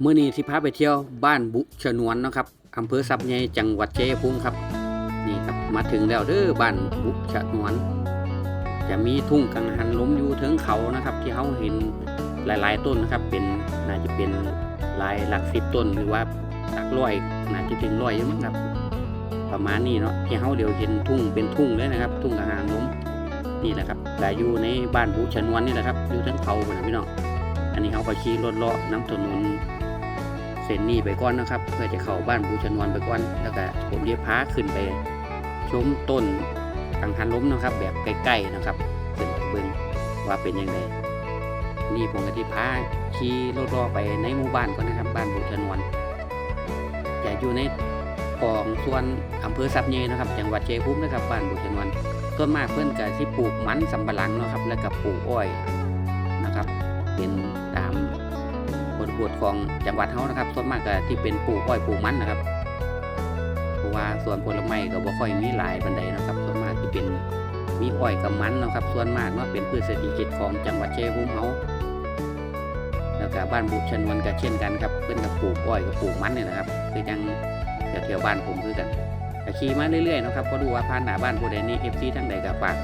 เมื่อนี้ที่พาไปเที่ยวบ้านบุชนวนนะครับอำเภอสับใหญ่จังหวัดชัยภูมิครับ นี่ครับมาถึงแล้วเด้อบ้านบุชนวน จะมีทุ่งกังหันล้มอยู่เทิงเขานะครับ ที่เขาเห็นหลาย ๆ ต้นนะครับ เป็นน่าจะเป็นลายหลักสิบต้นหรือว่าหลักร้อยน่าจะถึงร้อยอยู่มั้งครับ ประมาณนี้เนาะที่เขาเดี๋ยวเห็นทุ่งเป็นทุ่งเลยนะครับ ทุ่งกังหันล้มนี่แหละครับแต่อยู่ในบ้านบุชนวนนี่แหละครับอยู่เทิงเขาเหมือนพี่น้องอันนี้เขาก็ขี่รถเลาะน้ำถนน เส้นนี้ไปก่อนนะครับ เพื่อจะเข้าบ้านบูชนวนไปก่อน แล้วก็ผมจะพาขึ้นไปชมต้นกังหันล้มนะครับ แบบใกล้ๆนะครับขึ้นไปเบิ่งว่าเป็นยังไงนี่ผมก็ที่พาขี่รถเลาะไปในหมู่บ้านก่อนนะครับ บ้านบูชนวนจะอยู่ในของส่วนอำเภอสับเยนะครับจังหวัดเชัยงภูมินะครับบ้านบูชนวนต้นมากเพื่อนกับที่ปลูกมันสำปะหลังนะครับ แล้วก็ปลูกอ้อยนะครับ เป็น บทบทของจังหวัดเฮานะครับ ส่วนมากก็ที่เป็นปลูกอ้อยปลูกมันนะครับ เพราะว่าส่วนผลไม้ก็บ่ค่อยมีหลายบันไดนะครับ ส่วนมากที่เป็นมีอ้อยกับมันนะครับ ส่วนมากเนาะเป็นพืชเศรษฐกิจของจังหวัดเชัยภูมิเฮาแล้วก็บ้านบุชนวนก็เช่นกันครับเพิ่นก็ปลูกอ้อยกับปลูกมันเนี่ยนะครับคือจังแถวๆบ้านผมคือกันก็ขี่มาเรื่อยๆนะครับก็ดูว่าผ่านหน้าบ้านผู้ใดนี่ FC ทั้งใดก็ฝาก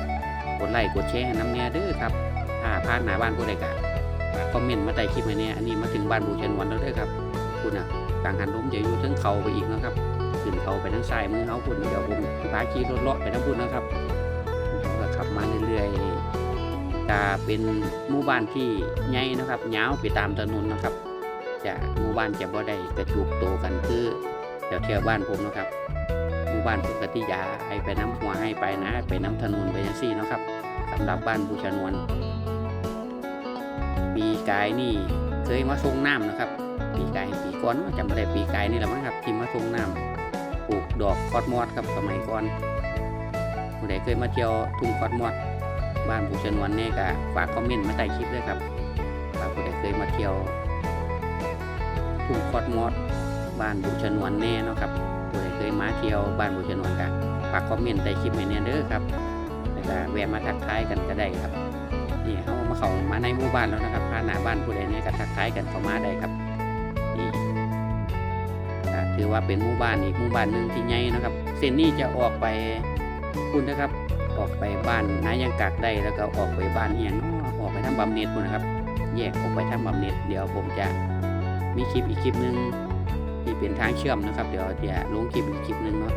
กดไลค์กดแชร์ให้น้ำแน่เด้อครับถ้าผ่านหน้าบ้านผู้ใดก็ คอมเมนต์มาใต้คลิปให้เนี่ยอันนี้มาถึงบ้านบูชนวันแล้วเด้วยครับคุณอะกลางหันลมจะอยู่ทั้งเขาไปอีกนะครับขึ้นเขาไปทางซ้ายมือเขาคุณเดี๋ยวผมพาขี่รถเลาะไปทางพุ่นนะครับผมก็ขับมาเรื่อยๆจะเป็นหมู่บ้านที่ใหญ่นะครับยาวไปตามถนนนะครับจะหมู่บ้านจะบ่ได้กระจุกโตกันคือแถวแถวบ้านผมนะครับหมู่บ้านปกติยาให้ไปน้ำหัวให้ไปนะ ไปน้ำถนนไปยังซี่นะครับสำหรับบ้านบูชนวน กายนี่เคยมาทรงน้ำนะครับ ปีกายปีก่อนจำไม่ได้ปีกายนี่แหละมั้งครับที่มาทรงน้ำปลูกดอกคอดมอดครับสมัยก่อนผู้ใดเคยมาเที่ยวทุ่งคอดมอด บ้านผู้ชนวนเนี่ยก็ฝากคอมเมนต์มาใต้คลิปด้วยครับว่าผู้ใดเคยมาเที่ยวทุ่งคอดมอด บ้านผู้ชนวนแน่นะครับผู้ใดเคยมาเที่ยวบ้านผู้ชนวนก็ฝากคอมเมนต์ใต้คลิปให้เนี่เด้อครับแล้วก็แวะมาทักทายกันก็ได้ครับ นี่เขามาเขามาในหมู่บ้านแล้วนะครับผ่านหน้าบ้านผู้ใดเนี่ยก็ทักทายกันเข้ามาได้ครับนี่ถือว่าเป็นหมู่บ้านอีกหมู่บ้านหนึ่งที่ใหญ่นะครับ เส้นนี้จะออกไปคุณนะครับ ออกไปบ้านนายังกักได้แล้วก็ออกไปบ้านเอียงนออกไปทางบำเหน็จพุ่นนะครับ แยกออกไปทางบำเหน็จเดี๋ยวผมจะมีคลิปอีกคลิปหนึ่งที่เป็นทางเชื่อมนะครับ เดี๋ยวจะลงคลิปอีกคลิปหนึ่งเนาะ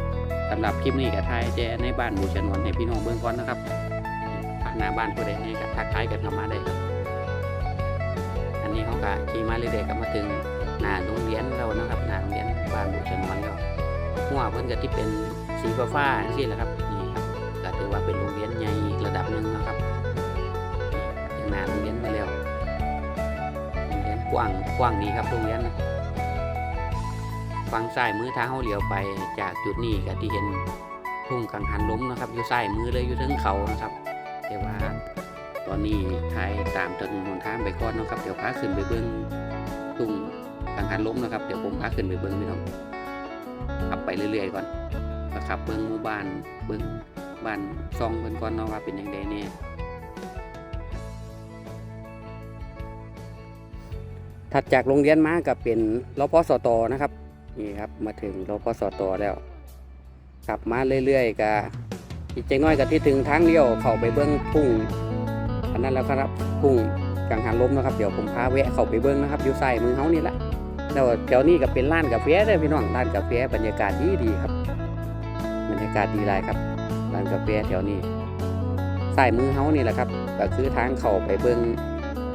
สำหรับคลิปนี้ก็ทายแจในบ้านบูชนวนให้พี่น้องเบื้องก่อนนะครับ หน้าบ้านผู้ใดให้กับทักทายกันเข้ามาได้ครับ อันนี้เขาก็ขี่มาเรื่อยๆก็มาถึงหน้าโรงเรียนเรานะครับหน้าโรงเรียนบ้านบุชนวันแล้วหัวเพิ่นก็ที่เป็นสีฟ้าๆนี่แหละครับนี่ครับก็ถือว่าเป็นโรงเรียนใหญ่อีกระดับหนึ่งนะครับนี่หน้าโรงเรียนไปแล้วโรงเรียนกว้างกว้างดีครับโรงเรียนนะฝั่งซ้ายมือทาเขาเลี้ยวไปจากจุดนี้ก็ที่เห็นทุ่งกังหันล้มนะครับอยู่ซ้ายมือเลยอยู่ทั้งเขานะครับ แต่ว่าตอนนี้ทายตามถนนหนทางไปก่อนนะครับเดี๋ยวพาขึ้นไปเบิ้งตุ้งทางหันล้มนะครับเดี๋ยวผมพาขึ้นไปเบิ้งพี่น้องขับไปเรื่อยๆก่อนขับเบิ้งหมู่บ้านเบิ้งบ้านซองเบิ้งก่อนเนาะว่าเป็นยังไงเนี่ยถัดจากโรงเรียนมาก็เป็นรพสตนะครับนี่ครับมาถึงรพสตแล้วขับมาเรื่อยๆก็ อีกจังน้อยก็ที่ถึงทางเลี้ยวเข้าไปเบิ้องทุ่งอันนั้นแล้วครับทุ่งกังหันลมนะครับเดี๋ยวผมพาแวะเข้าไปเบิ้องนะครับอยู่ใส่มือเฮานี่แหละแล้วแถวนี้ก็เป็นร้านกาแฟเด้อพี่น้องร้านกาแฟบรรยากาศดีดีครับ บรรยากาศดีหลยครับร้านกาแฟแถวนี้ใส่มือเฮานี่แหละครับก็คือทางเข้าไปเบิ้อง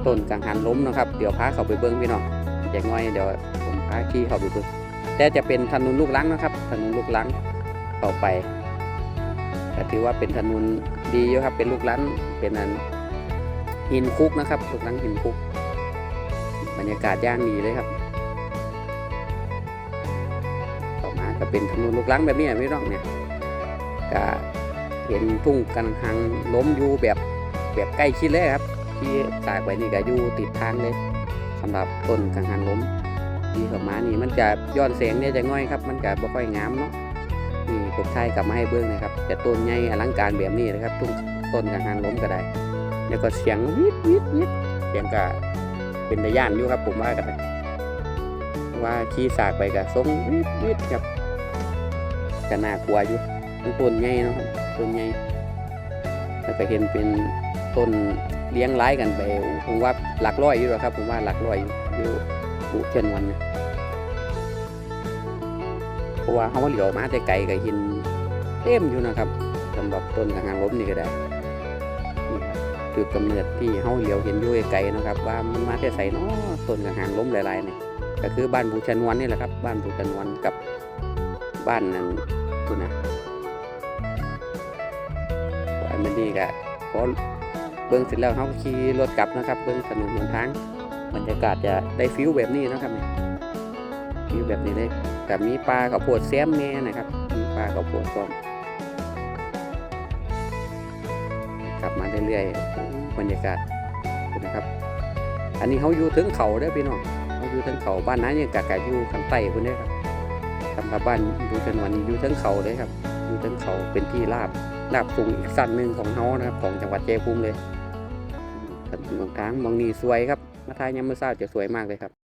ต้นกังหันล้มนะครับ เดี๋ยวพาเข้าไปเบิ้องพี่น้องอย่างน้อยเดี๋ยวผมพาขี่เข้าไปเบิ้งแต่จะเป็นถนนลูกลังนะครับ ถนนลูกลังเข้าไป ก็ถือว่าเป็นถนนดีอยู่ครับ เป็นลูกลันเป็นอันหินคุกนะครับ ลูกลันหินคุก บรรยากาศย่างดีเลยครับ ต่อมาก็เป็นถนนลูกลังแบบนี้อะพี่น้องเนี่ยก็เห็นทุ่งกันหังล้มอยู่แบบแบบใกล้ชิดเลยครับ ที่ตากไว้นี่ก็อยู่ติดทางเลยสำหรับต้นกังหันล้มที่เข้ามานี่มันจะย้อนแสงเนี่ยจะง่อยครับ มันจะบ่ค่อยงามเนาะ ผมไทยกลับมาให้เบิ้งนะครับแต่ต้นใหญ่อลังการแบบนี้นะครับต้นต้นกลางหันล้มก็ได้ แล้วก็เสียงวิดวิดวิดเสียงก็เป็นตะย่านอยู่ครับผมว่ากันว่าขี่สากไปก็ทรงวิดวิดครับก็น่ากลัวอยู่ต้นใหญ่เนาะครับต้นใหญ่แล้วก็เห็นเป็นต้นเลี้ยงร้ายกันไปผมว่าหลักร้อยอยู่หรอกครับ ผมว่าหลักร้อยอยู่อยู่บุเชนวันนี่ยเพ ราะว่าเขาเหลียวมาแต่ไกลก็เห็นเต็มอยู่นะครับสำหรับต้นกระหางล้มนี่ก็ได้ครับจุดกำเนิดที่เขาเหลียวเห็นอยู่ไกลนะครับ ว่ามันมาแต่ใส่เนาะต้นกระหางล้มหลายๆเนี่ยก็คือบ้านบูชนวนนี่แหละครับ บ้านบูชนวนกับบ้านนั้นคุณนะอันนี้ก็พอเบิ้งเสร็จแล้วเขาขี่รถกลับนะครับ เบิ้งถนนหนทางบรรยากาศจะได้ฟิลแบบนี้นะครับเนี่ยฟิลแบบนี้เลย แต่มีปลาข้าวโพดแซมแน่นะครับ มีปลาข้าวโพดซ้อมกลับมาเรื่อยๆบรรยากาศนะครับ อันนี้เขาอยู่ถึงเขาเด้อพี่น้องเขาอยู่ถึงเขาบ้านนั้นยังกะกะอยู่ข้างใต้พุ่นเด้อครับสำหรับบ้านดูจนวันนี้อยู่ถึงเขาเลยครับ อยู่ถึงเขาเป็นที่ราบราบสูงอีกสั้นหนึ่งของเขานะครับ ของจังหวัดเชียงภูมิเลยถนนหนทางมองนี่สวยครับมาทายยามมื้อเช้าจะสวยมากเลยครับ